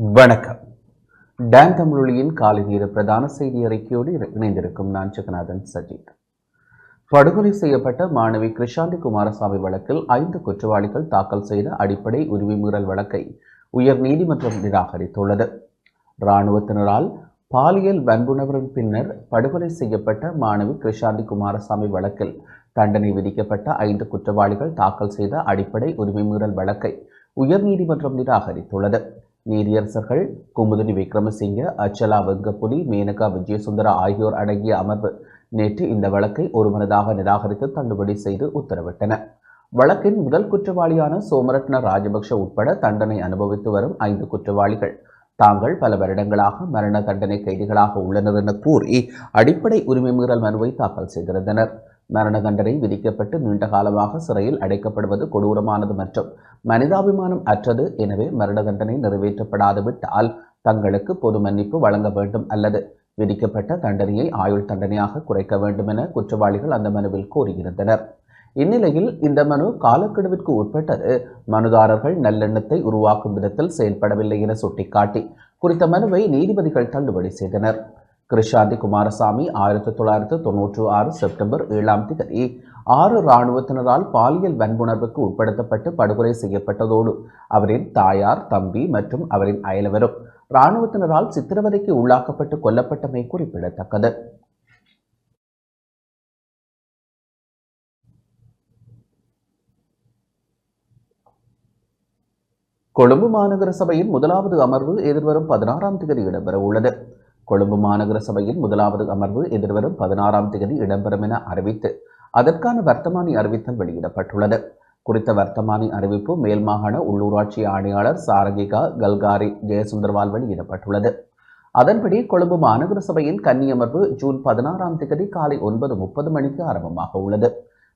வணக்கம். டான் தமிழொலியின் காலை நேர பிரதான செய்தி அறிக்கையோடு இணைந்திருக்கும் நான் ஜெகநாதன் சஜித். படுகொலை செய்யப்பட்ட மாணவி கிருஷாந்தி குமாரசாமி வழக்கில் ஐந்து குற்றவாளிகள் தாக்கல் செய்த அடிப்படை உரிமை மீறல் வழக்கை உயர் நீதிமன்றம் நிராகரித்துள்ளது. இராணுவத்தினரால் பாலியல் வன்புணர்வின் பின்னர் படுகொலை செய்யப்பட்ட மாணவி கிருஷாந்தி குமாரசாமி வழக்கில் தண்டனை விதிக்கப்பட்ட ஐந்து குற்றவாளிகள் தாக்கல் செய்த அடிப்படை உரிமை மீறல் வழக்கை உயர்நீதிமன்றம் நிராகரித்துள்ளது. நீதியரசர்கள் குமுதினி விக்ரமசிங்க அச்சலா வெங்கப்புலி மேனகா விஜயசுந்தரா ஆகியோர் அடங்கிய அமர்வு நேற்று இந்த வழக்கை ஒருமனதாக நிராகரித்து தள்ளுபடி செய்து உத்தரவிட்டன. வழக்கின் முதல் குற்றவாளியான சோமரட்ன ராஜபக்ஷ உட்பட தண்டனை அனுபவித்து வரும் ஐந்து குற்றவாளிகள். தாங்கள் பல வருடங்களாக மரண தண்டனை கைதிகளாக உள்ளனர் என கூறி அடிப்படை உரிமை மீறல் மனுவை தாக்கல் செய்திருந்தனர். மரண தண்டனை விதிக்கப்பட்டு நீண்ட காலமாக சிறையில் அடைக்கப்படுவது கொடூரமானது மற்றும் மனிதாபிமானம் அற்றது. எனவே மரண தண்டனை நிறைவேற்றப்படாது விட்டால் தங்களுக்கு பொது மன்னிப்பு வழங்க வேண்டும் அல்லது விதிக்கப்பட்ட தண்டனையை ஆயுள் தண்டனையாக குறைக்க வேண்டும் என குற்றவாளிகள் அந்த மனுவில் கோரியிருந்தனர் இந்நிலையில் இந்த மனு காலக்கெடுவிற்கு உட்பட்டது மனுதாரர்கள் நல்லெண்ணத்தை உருவாக்கும் விதத்தில் செயல்படவில்லை என சுட்டிக்காட்டி குறித்த மனுவை நீதிபதிகள் தள்ளுபடி செய்தனர். கிருஷாந்தி குமாரசாமி ஆயிரத்தி தொள்ளாயிரத்து தொன்னூற்று ஆறு செப்டம்பர் ஏழாம் தேதி ஆறு இராணுவத்தினரால் பாலியல் வன்புணர்வுக்கு உட்படுத்தப்பட்டு படுகொலை செய்யப்பட்டதோடு அவரின் தாயார் தம்பி மற்றும் அவரின் அயலவரும் இராணுவத்தினரால் சித்திரவதைக்கு உள்ளாக்கப்பட்டு கொல்லப்பட்டமை குறிப்பிடத்தக்கது. கொழும்பு மாநகர சபையின் முதலாவது அமர்வு எதிர்வரும் பதினாறாம் தேதி இடம்பெற உள்ளது கொழும்பு மாநகர சபையின் முதலாவது அமர்வு எதிர்வரும் பதினாறாம் தேதி இடம்பெறும் என அறிவித்து அதற்கான வர்த்தமானி அறிவித்தல் வெளியிடப்பட்டுள்ளது. குறித்த வர்த்தமானி அறிவிப்பு மேல் மாகாண உள்ளூராட்சி ஆணையாளர் சாரங்கிகா கல்காரி ஜெயசுந்தர்வால் வெளியிடப்பட்டுள்ளது. அதன்படி கொழும்பு மாநகர சபையின் கன்னி அமர்வு ஜூன் பதினாறாம் தேதி காலை ஒன்பது முப்பது மணிக்கு ஆரம்பமாக உள்ளது.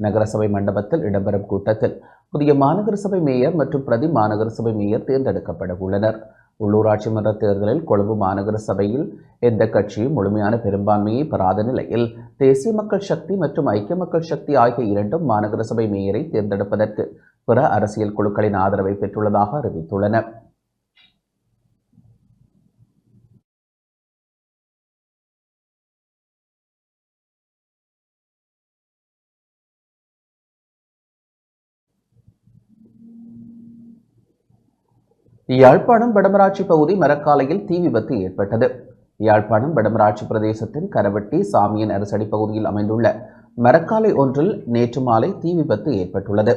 நகரசபை மண்டபத்தில் இடம்பெறும் கூட்டத்தில் புதிய மாநகர சபை மேயர் மற்றும் பிரதி மாநகர சபை மேயர் தேர்ந்தெடுக்கப்பட உள்ளனர். உள்ளூராட்சி மன்ற தேர்தலில் கொழும்பு மாநகர சபையில் எந்த கட்சியும் முழுமையான பெரும்பான்மையை பெறாத நிலையில் தேசிய மக்கள் சக்தி மற்றும் ஐக்கிய மக்கள் சக்தி ஆகிய இரண்டும் மாநகர சபை மேயரை தேர்ந்தெடுப்பதற்கு பிற அரசியல் குழுக்களின் ஆதரவை பெற்றுள்ளதாக அறிவித்துள்ளன யாழ்ப்பாணம் வடமராட்சி பகுதி மரக்காலையில் தீ விபத்து ஏற்பட்டது. யாழ்ப்பாணம் வடமராட்சி பிரதேசத்தின் கரவட்டி சாமியன் அரசடி பகுதியில் அமைந்துள்ள மரக்காலை ஒன்றில் நேற்று மாலை தீ விபத்து ஏற்பட்டுள்ளது.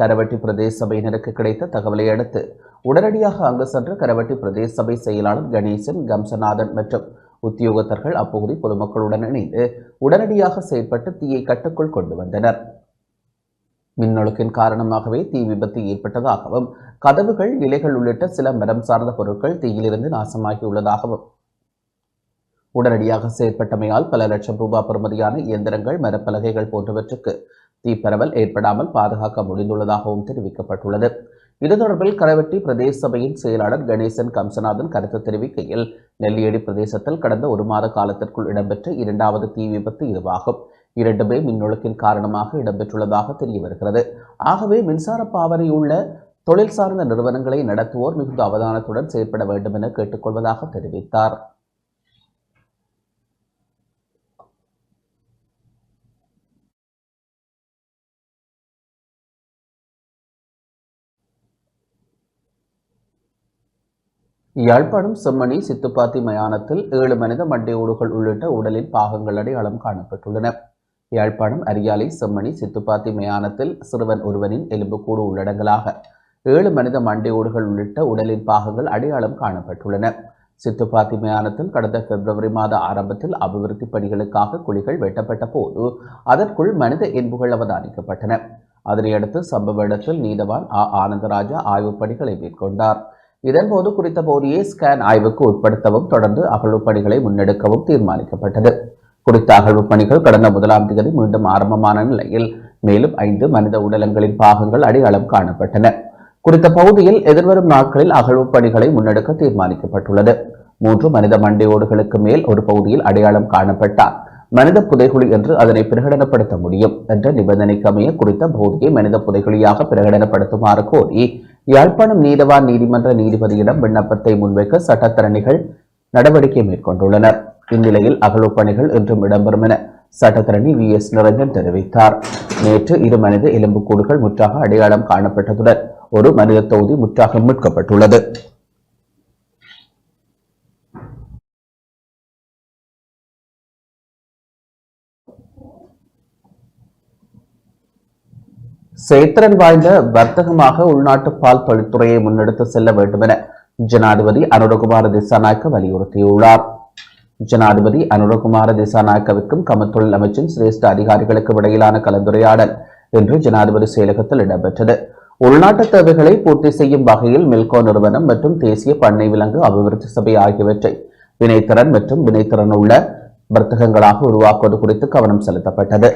கரவட்டி பிரதேச சபையினருக்கு கிடைத்த தகவலை அடுத்து உடனடியாக அங்கு சென்ற கரவட்டி பிரதேச சபை செயலாளர் கணேசன் கம்சநாதன் மற்றும் உத்தியோகத்தர்கள் அப்பகுதி பொதுமக்களுடன் இணைந்து உடனடியாக செயற்பட்டு தீயை கட்டுக்குள் கொண்டு வந்தனர். மின்னொழுக்கின் காரணமாகவே தீ விபத்து ஏற்பட்டதாகவும் கதவுகள் இலைகள் உள்ளிட்ட சில மரம் சார்ந்த பொருட்கள் தீயிலிருந்து நாசமாகியுள்ளதாகவும். உடனடியாக செயற்பட்டமையால் பல லட்சம் ரூபாய் பெறுமதியான இயந்திரங்கள் மரப்பலகைகள் போன்றவற்றுக்கு தீப்பரவல் ஏற்படாமல் பாதுகாக்க முடிந்துள்ளதாகவும் தெரிவிக்கப்பட்டுள்ளது. இது தொடர்பில் கரவெட்டி பிரதேச சபையின் செயலாளர் கணேசன் கம்சநாதன் கருத்து தெரிவிக்கையில் நெல்லியடி பிரதேசத்தில் கடந்த ஒரு மாத காலத்திற்குள் இடம்பெற்ற இரண்டாவது தீ விபத்து இதுவாகும். இரண்டுமே மின்னொழுக்கின் காரணமாக இடம்பெற்றுள்ளதாக தெரிய வருகிறது. ஆகவே மின்சார பாவனை உள்ள தொழில் சார்ந்த நிறுவனங்களை நடத்துவோர் மிகுந்த அவதானத்துடன் செயற்பட வேண்டும் என கேட்டுக்கொள்வதாக தெரிவித்தார். யாழ்ப்பாணம் செம்மணி சித்துப்பாத்தி மயானத்தில் ஏழு மனித மண்டையோடுகள் உள்ளிட்ட உடலின் பாகங்கள் அடையாளம் காணப்பட்டுள்ளன. யாழ்ப்பாணம் அரியாலை செம்மணி சித்துப்பாத்தி மயானத்தில் சிறுவன் ஒருவனின் எலும்புக்கூடு உள்ளடங்களாக ஏழு மனித மண்டையோடுகள் உள்ளிட்ட உடலின் பாகங்கள் அடையாளம் காணப்பட்டுள்ளன. சித்துப்பாத்தி மயானத்தில் கடந்த பிப்ரவரி மாத ஆரம்பத்தில் அபிவிருத்தி பணிகளுக்காக குழிகள் வெட்டப்பட்ட போது அதற்குள் மனித எலும்புகள் அவதானிக்கப்பட்டன. அதனையடுத்து சம்பவ இடத்தில் நீதவான் ஆ. ஆனந்தராஜா ஆய்வுப் பணிகளை மேற்கொண்டார். இதன்போது குறித்த போதையே ஸ்கேன் ஆய்வுக்கு உட்படுத்தவும் தொடர்ந்து அகழ்வு பணிகளை முன்னெடுக்கவும் தீர்மானிக்கப்பட்டது. குறித்த அகழ்வு பணிகள் கடந்த முதலாம் தேதி மீண்டும் ஆரம்பமான நிலையில் மேலும் ஐந்து மனித உடலங்களின் பாகங்கள் அடையாளம் காணப்பட்டன. குறித்த பகுதியில் எதிர்வரும் நாட்களில் அகழ்வு பணிகளை முன்னெடுக்க தீர்மானிக்கப்பட்டுள்ளது. மூன்று மனித மண்டையோடுகளுக்கு மேல் ஒரு பகுதியில் அடையாளம் காணப்பட்டால் மனித புதைகுழி என்று அதனை பிரகடனப்படுத்த முடியும் என்ற நிபந்தனைக்கமைய குறித்த பகுதியை மனித புதைகுழியாக பிரகடனப்படுத்துமாறு கோரி யாழ்ப்பாணம் நீதவான் நீதிமன்ற நீதிபதியிடம் விண்ணப்பத்தை முன்வைக்க சட்டத்தரணிகள் நடவடிக்கை மேற்கொண்டுள்ளனர். இந்நிலையில் அகழ்வு பணிகள் இன்றும் இடம்பெறும் என சட்டத்தரணி வி எஸ் நிரஞ்சன் தெரிவித்தார். நேற்று இரு மனித எலும்புக்கூடுகள் முற்றாக அடையாளம் காணப்பட்டதுடன் ஒரு மனித தொகுதி முற்றாக மீட்கப்பட்டுள்ளது. சேத்திரன் வாய்ந்த வர்த்தகமாக உள்நாட்டு பால் தொழில்துறையை முன்னெடுத்து செல்ல வேண்டும் என ஜனாதிபதி அனுரகுமார திசாநாயக்க வலியுறுத்தியுள்ளார். ஜனாதிபதி அனுரகுமார திசாநாயக்கவிற்கும் கமத்தொழில் அமைச்சின் சிரேஷ்ட அதிகாரிகளுக்கும் இடையிலான கலந்துரையாடல் இன்று ஜனாதிபதி செயலகத்தில் இடம்பெற்றது. உள்நாட்டு தேவைகளை பூர்த்தி செய்யும் வகையில் மில்கோ நிறுவனம் மற்றும் தேசிய பண்ணை விலங்கு அபிவிருத்தி சபை ஆகியவற்றை வினைத்திறன் மற்றும் வினைத்திறன் உள்ள வர்த்தகங்களாக உருவாக்குவது குறித்து கவனம் செலுத்தப்பட்டது.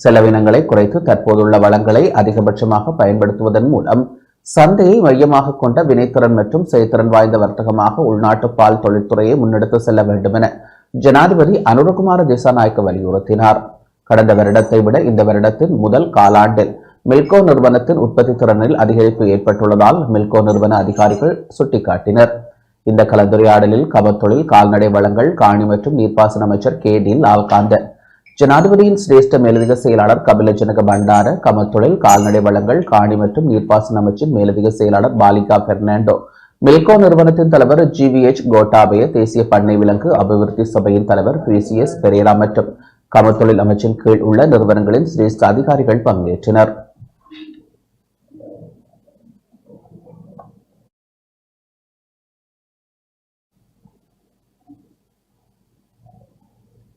செலவினங்களை குறைத்து தற்போதுள்ள வளங்களை அதிகபட்சமாக பயன்படுத்துவதன் மூலம் சந்தையை மையமாக கொண்ட வினைத்திறன் மற்றும் செயற்திறன் வாய்ந்த வர்த்தகமாக உள்நாட்டு பால் தொழில்துறையை முன்னெடுத்து செல்ல வேண்டும் என ஜனாதிபதி அனுரகுமார திசாநாயக்க வலியுறுத்தினார். கடந்த வருடத்தை விட இந்த வருடத்தின் முதல் காலாண்டில் மில்கோ நிறுவனத்தின் உற்பத்தி திறனில் அதிகரிப்பு ஏற்பட்டுள்ளதால் மில்கோ நிறுவன அதிகாரிகள் சுட்டிக்காட்டினர். இந்த கலந்துரையாடலில் கபத்தொழில் கால்நடை வளங்கள் காணி மற்றும் நீர்ப்பாசன அமைச்சர் கே. டி. லால்காந்தன் ஜனாதிபதியின் சிரேஷ்ட மேலதிக செயலாளர் கபில ஜனக பண்டார கமத்தொழில் கால்நடை வளங்கள் காணி மற்றும் நீர்ப்பாசன அமைச்சின் மேலதிக செயலாளர் பாலிகா பெர்னாண்டோ. மில்கோ நிறுவனத்தின் தலைவர் ஜி வி எச் கோட்டாபய தேசிய பண்ணை விலங்கு அபிவிருத்தி சபையின் தலைவர் பி சி எஸ் பெரேரா மற்றும் கமத்தொழில் அமைச்சின் கீழ் உள்ள நிறுவனங்களின் சிரேஷ்ட அதிகாரிகள் பங்கேற்றனர்.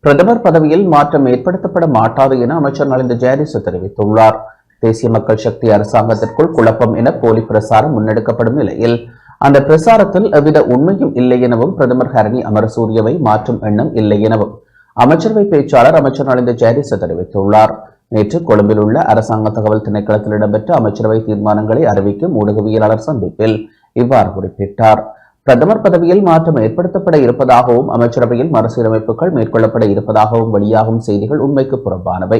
பிரதமர் பதவியில் மாற்றம் ஏற்படுத்தப்பட மாட்டாது என அமைச்சர் நலிந்த ஜெயதிச தெரிவித்துள்ளார். தேசிய மக்கள் சக்தி அரசாங்கத்திற்குள் குழப்பம் என போலி பிரசாரம் முன்னெடுக்கப்படும் நிலையில் அந்த பிரசாரத்தில் எவ்வித உண்மையும் இல்லை எனவும் பிரதமர் ஹரணி அமரசூரியவை மாற்றும் எண்ணம் இல்லை எனவும் அமைச்சரவை பேச்சாளர் அமைச்சர் நலிந்த ஜெயதிச தெரிவித்துள்ளார். நேற்று கொழும்பில் உள்ள அரசாங்க தகவல் திணைக்களத்தில் இடம்பெற்ற அமைச்சரவை தீர்மானங்களை அறிவிக்கும் ஊடகவியலாளர் சந்திப்பில் இவ்வாறு குறிப்பிட்டார். பிரதமர் பதவியில் மாற்றம் ஏற்படுத்தப்பட இருப்பதாகவும் அமைச்சரவையில் மறுசீரமைப்புகள் மேற்கொள்ளப்பட இருப்பதாகவும் வெளியாகும் செய்திகள் உண்மைக்கு புறம்பானவை.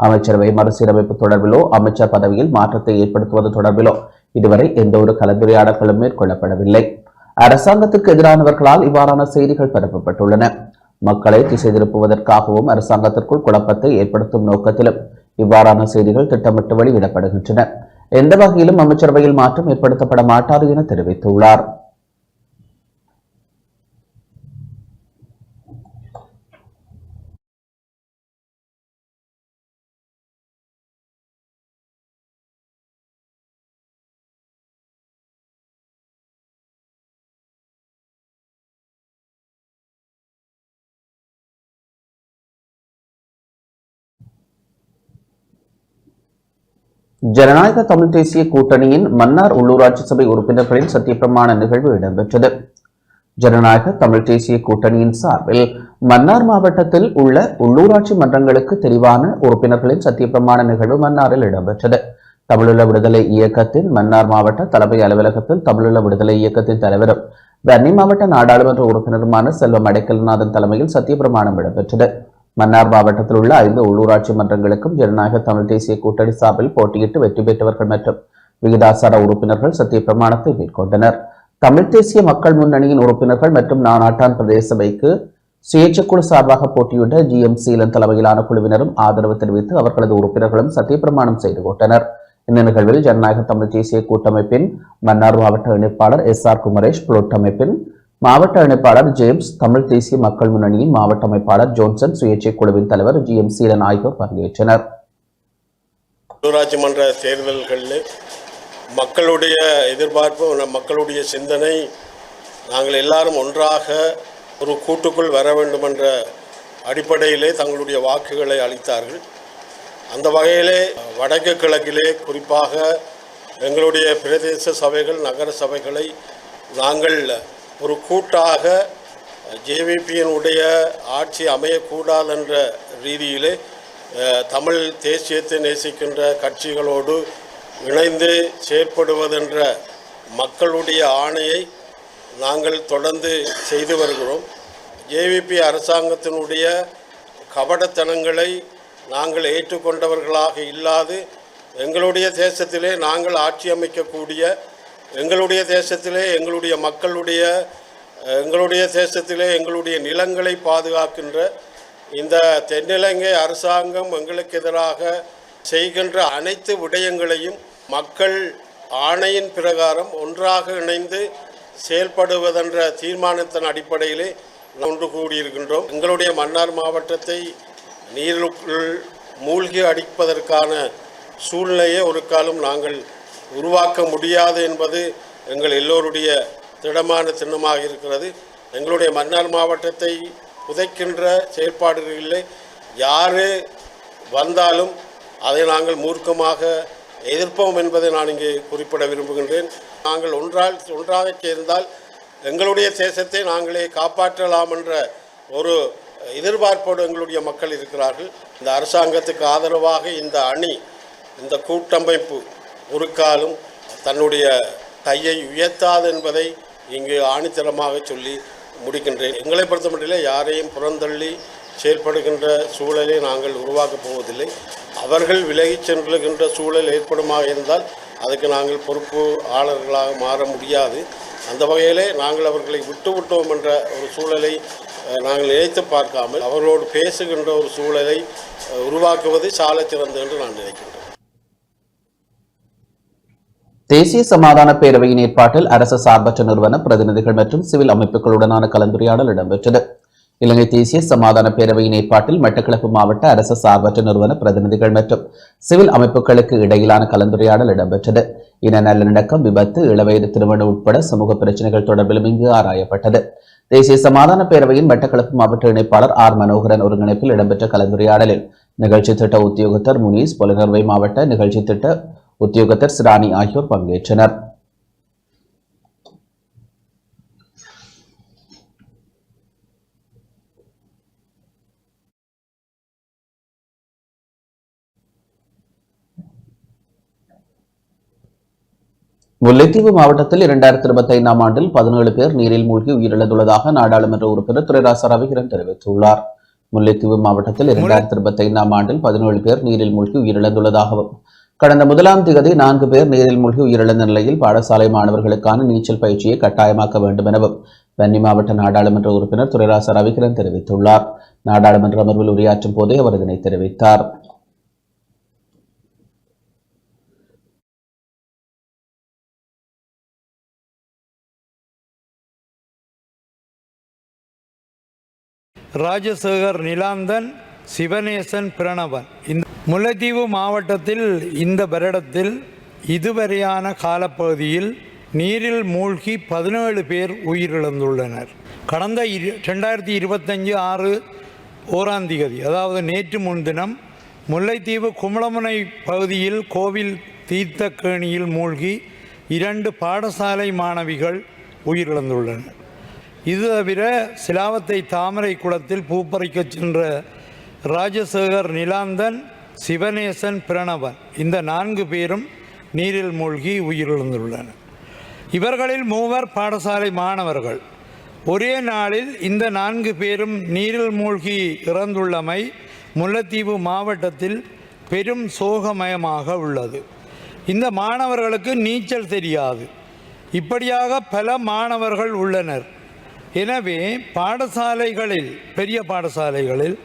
அமைச்சரவை மறுசீரமைப்பு தொடர்பிலோ அமைச்சர் பதவியில் மாற்றத்தை ஏற்படுத்துவது தொடர்பிலோ இதுவரை எந்த ஒரு கலந்துரையாடல்களும் மேற்கொள்ளப்படவில்லை. அரசாங்கத்துக்கு எதிரானவர்களால் இவ்வாறான செய்திகள் பரப்பப்பட்டுள்ளன. மக்களை திசை திருப்புவதற்காகவும் அரசாங்கத்திற்குள் குழப்பத்தை ஏற்படுத்தும் நோக்கத்திலும் இவ்வாறான செய்திகள் திட்டமிட்டு வெளியிடப்படுகின்றன. எந்த வகையிலும் அமைச்சரவையில் மாற்றம் ஏற்படுத்தப்பட மாட்டாது என தெரிவித்துள்ளார். ஜனநாயக தமிழ் தேசிய கூட்டணியின் மன்னார் உள்ளூராட்சி சபை உறுப்பினர்களின் சத்தியப்பிரமாண நிகழ்வு இடம்பெற்றது. ஜனநாயக தமிழ் தேசிய கூட்டணியின் சார்பில் மன்னார் மாவட்டத்தில் உள்ள உள்ளூராட்சி மன்றங்களுக்கு தெரிவான உறுப்பினர்களின் சத்தியப்பிரமாண நிகழ்வு மன்னாரில் இடம்பெற்றது. தமிழுள்ள விடுதலை இயக்கத்தின் மன்னார் மாவட்ட தலைமை அலுவலகத்தில் தமிழுள்ள விடுதலை இயக்கத்தின் தலைவரும் வன்னி மாவட்ட நாடாளுமன்ற உறுப்பினருமான செல்வம் அடைக்கல்நாதன் தலைமையில் சத்தியப்பிரமாணம் இடம்பெற்றது. மன்னார் மாவட்டத்தில் உள்ள ஐந்து உள்ளூராட்சி மன்றங்களுக்கும் ஜனநாயக தமிழ் தேசிய கூட்டணி சார்பில் போட்டியிட்டு வெற்றி பெற்றவர்கள் மற்றும் விகிதாசார உறுப்பினர்கள் சத்திய பிரமாணத்தை மேற்கொண்டனர். தமிழ் தேசிய மக்கள் முன்னணியின் உறுப்பினர்கள் மற்றும் நானாட்டான் பிரதேச சபைக்கு சுயேட்சைக்குழு சார்பாக போட்டியிட்ட ஜி எம் சீலன் தலைமையிலான குழுவினரும் ஆதரவு தெரிவித்து அவர்களது உறுப்பினர்களும் சத்தியப்பிரமாணம் செய்து கொண்டனர். இந்த நிகழ்வில் ஜனநாயக தமிழ் தேசிய கூட்டமைப்பின் மன்னார் மாவட்ட இணைப்பாளர் எஸ் ஆர் குமரேஷ் புளொட் அமைப்பின் மாவட்ட அமைப்பாளர் ஜேம்ஸ் தமிழ் தேசிய மக்கள் முன்னணியின் மாவட்ட அமைப்பாளர் ஜோன்சன் சுயேட்சை குழுவின் தலைவர் ஜி எம் சீலன் ஆகியோர் பங்கேற்றனர். உள்ளூராட்சி மன்ற தேர்தல்களில் மக்களுடைய எதிர்பார்ப்பு நம் மக்களுடைய சிந்தனை நாங்கள் எல்லாரும் ஒன்றாக ஒரு கூட்டுக்குள் வர வேண்டும் என்ற அடிப்படையிலே தங்களுடைய வாக்குகளை அளித்தார்கள். அந்த வகையிலே வடக்கு கிழக்கிலே குறிப்பாக எங்களுடைய பிரதேச சபைகள் நகர சபைகளை நாங்கள் ஒரு கூட்டாக ஜேவிபியினுடைய ஆட்சி அமையக்கூடாது என்ற ரீதியிலே தமிழ் தேசியத்தை நேசிக்கின்ற கட்சிகளோடு இணைந்து செயற்படுவதென்ற மக்களுடைய ஆணையை நாங்கள் தொடர்ந்து செய்து வருகிறோம். ஜேவிபி அரசாங்கத்தினுடைய கபடத்தனங்களை நாங்கள் ஏற்றுக்கொண்டவர்களாக இல்லாது எங்களுடைய தேசத்திலே நாங்கள் ஆட்சி அமைக்கக்கூடிய எங்களுடைய தேசத்திலே எங்களுடைய மக்களுடைய எங்களுடைய தேசத்திலே எங்களுடைய நிலங்களை பாதுகாக்கின்ற இந்த தென்னிலங்கை அரசாங்கம் எங்களுக்கு எதிராக செய்கின்ற அனைத்து விடயங்களையும் மக்கள் ஆணையின் பிரகாரம் ஒன்றாக இணைந்து செயல்படுவதென்ற தீர்மானத்தின் அடிப்படையிலே ஒன்று கூடியிருக்கின்றோம். எங்களுடைய மன்னார் மாவட்டத்தை நீருக்குள் மூழ்கி அடிப்பதற்கான சூழ்நிலையை ஒரு காலம் நாங்கள் உருவாக்க முடியாது என்பது எங்கள் எல்லோருடைய திடமான சின்னமாக இருக்கிறது. எங்களுடைய மன்னார் மாவட்டத்தை புதைக்கின்ற செயல்பாடுகளிலே யார் வந்தாலும் அதை நாங்கள் மூர்க்கமாக எதிர்ப்போம் என்பதை நான் இங்கே குறிப்பிட விரும்புகின்றேன். நாங்கள் ஒன்றால் ஒன்றாக சேர்ந்தால் எங்களுடைய தேசத்தை நாங்களே காப்பாற்றலாம் என்ற ஒரு எதிர்பார்ப்போடு எங்களுடைய மக்கள் இருக்கிறார்கள். இந்த அரசாங்கத்துக்கு ஆதரவாக இந்த அணி இந்த கூட்டமைப்பு ஒரு காலம் தன்னுடைய கையை உயர்த்தாது என்பதை இங்கு ஆணித்தரமாக சொல்லி முடிக்கின்றேன். எங்களை பொறுத்தமட்டிலே யாரையும் புறந்தள்ளி செயல்படுகின்ற சூழலை நாங்கள் உருவாக்கப் போவதில்லை. அவர்கள் விலகிச் சென்றுகின்ற சூழல் ஏற்படுமாக இருந்தால் அதுக்கு நாங்கள் பொறுப்பு ஆளர்களாக மாற முடியாது. அந்த வகையிலே நாங்கள் அவர்களை விட்டு விட்டோம் என்ற ஒரு சூழலை நாங்கள் நினைத்து பார்க்காமல் அவர்களோடு பேசுகின்ற ஒரு சூழலை உருவாக்குவது சாலச் சிறந்தது என்று நான் நினைக்கின்றேன். தேசிய சமாதான பேரவையின் ஏற்பாட்டில் அரசு சார்பற்ற நிறுவன பிரதிநிதிகள் மற்றும் சிவில் அமைப்புகளுடனான கலந்துரையாடல் இடம்பெற்றது. இலங்கை தேசிய சமாதான பேரவையின் ஏற்பாட்டில் மட்டக்களப்பு மாவட்ட அரசு சார்பற்ற நிறுவன பிரதிநிதிகள் மற்றும் சிவில் அமைப்புகளுக்கு இடையிலான கலந்துரையாடல் இடம்பெற்றது. இன நல்லிணக்கம் விபத்து இளவயது திருமணம் உட்பட சமூக பிரச்சனைகள் தொடர்பிலும் இங்கு ஆராயப்பட்டது. தேசிய சமாதான பேரவையின் மட்டக்களப்பு மாவட்ட இணைப்பாளர் ஆர் மனோகரன் ஒருங்கிணைப்பில் இடம்பெற்ற கலந்துரையாடலில் நிகழ்ச்சி திட்ட உத்தியோகத்தர் முனீஸ் பொலினர்வை மாவட்ட நிகழ்ச்சி திட்ட உத்தியோகத்தர் சிராணி ஆகியோர் பங்கேற்றனர். முல்லைத்தீவு மாவட்டத்தில் இரண்டாயிரத்தி இருபத்தி ஐந்தாம் ஆண்டில் பதினேழு பேர் நீரில் மூழ்கி உயிரிழந்துள்ளதாக நாடாளுமன்ற உறுப்பினர் துரைராச ரவிகிரன் தெரிவித்துள்ளார். முல்லைத்தீவு மாவட்டத்தில் இரண்டாயிரத்தி இருபத்தி ஐந்தாம் ஆண்டில் பதினேழு பேர் நீரில் மூழ்கி உயிரிழந்துள்ளதாகவும் கடந்த முதலாம் தேதி நான்கு பேர் நீரில் மூழ்கி உயிரிழந்த நிலையில் பாடசாலை மாணவர்களுக்கான நீச்சல் பயிற்சியை கட்டாயமாக்க வேண்டும் எனவும் வன்னி மாவட்ட நாடாளுமன்ற உறுப்பினர் துரைராச ரவிகிரன் தெரிவித்துள்ளார். நாடாளுமன்ற அமர்வில் உரையாற்றும் போதே அவர் இதனை தெரிவித்தார். ராஜசேகர் நிலாந்தன் சிவநேசன் பிரணவன். இந்த முல்லைத்தீவு மாவட்டத்தில் இந்த வருடத்தில் இதுவரையான காலப்பகுதியில் நீரில் மூழ்கி பதினேழு பேர் உயிரிழந்துள்ளனர். கடந்த இரு ரெண்டாயிரத்தி இருபத்தஞ்சு ஆறு ஓராம் திகதி அதாவது நேற்று முன்தினம் முல்லைத்தீவு குமளமுனை பகுதியில் கோவில் தீர்த்தக்கேணியில் மூழ்கி இரண்டு பாடசாலை மாணவிகள் உயிரிழந்துள்ளனர். இது தவிர சிலாவத்தை தாமரை குளத்தில் பூப்பறிக்கச் சென்ற ராஜசேகர் நிலாந்தன் சிவநேசன் பிரணவன். இந்த நான்கு பேரும் நீரில் மூழ்கி உயிரிழந்துள்ளனர். இவர்களில் மூவர் பாடசாலை மாணவர்கள். ஒரே நாளில் இந்த நான்கு பேரும் நீரில் மூழ்கி இறந்துள்ளமை முல்லைத்தீவு மாவட்டத்தில் பெரும் சோகமயமாக உள்ளது. இந்த மாணவர்களுக்கு நீச்சல் தெரியாது. இப்படியாக பல மாணவர்கள் உள்ளனர். எனவே பாடசாலைகளில் பெரிய பாடசாலைகளில்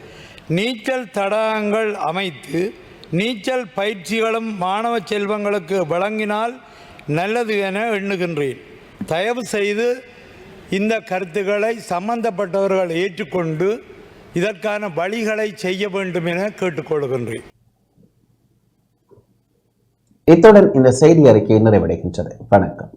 நீச்சல் தடகங்கள் அமைத்து நீச்சல் பயிற்சிகளும் மாணவ செல்வங்களுக்கு வழங்கினால் நல்லது என எண்ணுகின்றேன். தயவு செய்து இந்த கருத்துக்களை சம்பந்தப்பட்டவர்கள் ஏற்றுக்கொண்டு இதற்கான வழிகளை செய்ய வேண்டும் என கேட்டுக்கொள்கின்றேன். இத்துடன் இந்த செய்தி அறிக்கை நிறைவடைகின்றது. வணக்கம்.